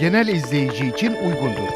genel izleyici için uygundur.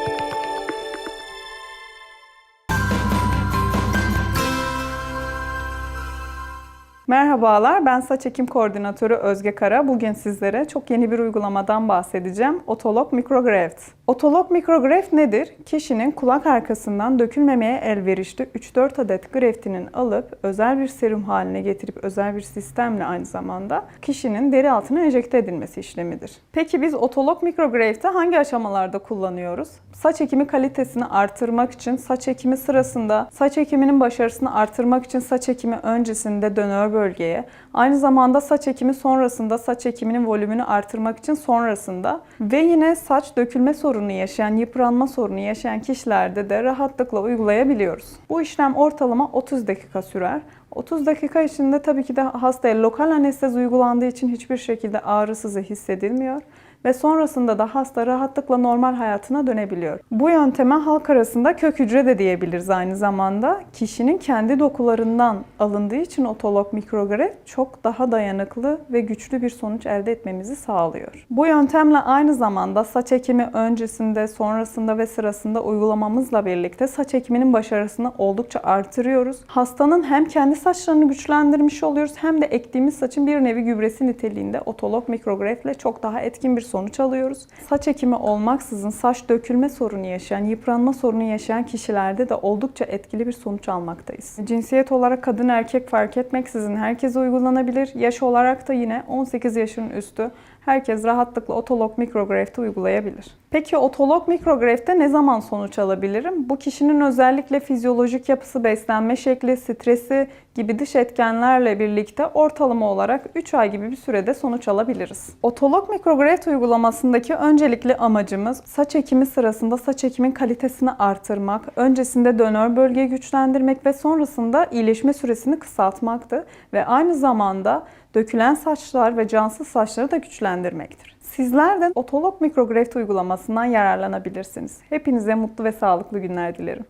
Merhabalar, ben saç ekim koordinatörü Özge Kara. Bugün sizlere çok yeni bir uygulamadan bahsedeceğim. Otolog Micrograft. Otolog Micrograft nedir? Kişinin kulak arkasından dökülmemeye elverişli 3-4 adet graftinin alıp özel bir serum haline getirip özel bir sistemle aynı zamanda kişinin deri altına enjekte edilmesi işlemidir. Peki biz otolog Micrograft'ı hangi aşamalarda kullanıyoruz? Saç ekimi kalitesini artırmak için, saç ekimi sırasında, saç ekiminin başarısını artırmak için saç ekimi öncesinde dönör bölgeye, aynı zamanda saç ekimi sonrasında saç ekiminin volümünü artırmak için sonrasında ve yine saç dökülme sorunu yaşayan, yıpranma sorunu yaşayan kişilerde de rahatlıkla uygulayabiliyoruz. Bu işlem ortalama 30 dakika sürer. 30 dakika içinde tabii ki de hastaya lokal anestezi uygulandığı için hiçbir şekilde ağrısızı hissedilmiyor ve sonrasında da hasta rahatlıkla normal hayatına dönebiliyor. Bu yönteme halk arasında kök hücre de diyebiliriz aynı zamanda. Kişinin kendi dokularından alındığı için otolog mikrograf çok daha dayanıklı ve güçlü bir sonuç elde etmemizi sağlıyor. Bu yöntemle aynı zamanda saç ekimi öncesinde, sonrasında ve sırasında uygulamamızla birlikte saç ekiminin başarısını oldukça artırıyoruz. Hastanın hem kendi saçlarını güçlendirmiş oluyoruz hem de ektiğimiz saçın bir nevi gübresi niteliğinde otolog mikrograf ile çok daha etkin bir sonuç alıyoruz. Saç ekimi olmaksızın saç dökülme sorunu yaşayan, yıpranma sorunu yaşayan kişilerde de oldukça etkili bir sonuç almaktayız. Cinsiyet olarak kadın erkek fark etmeksizin herkese uygulanabilir. Yaş olarak da yine 18 yaşın üstü herkes rahatlıkla otolog mikrografte uygulayabilir. Peki otolog mikrografte ne zaman sonuç alabilirim? Bu kişinin özellikle fizyolojik yapısı, beslenme şekli, stresi gibi dış etkenlerle birlikte ortalama olarak 3 ay gibi bir sürede sonuç alabiliriz. Otolog mikrograf uygulamasındaki öncelikli amacımız saç ekimi sırasında saç ekimin kalitesini artırmak, öncesinde dönör bölgeyi güçlendirmek ve sonrasında iyileşme süresini kısaltmaktı ve aynı zamanda dökülen saçlar ve cansız saçları da güçlendirmektir. Sizler de otolog mikrograf uygulamasından yararlanabilirsiniz. Hepinize mutlu ve sağlıklı günler dilerim.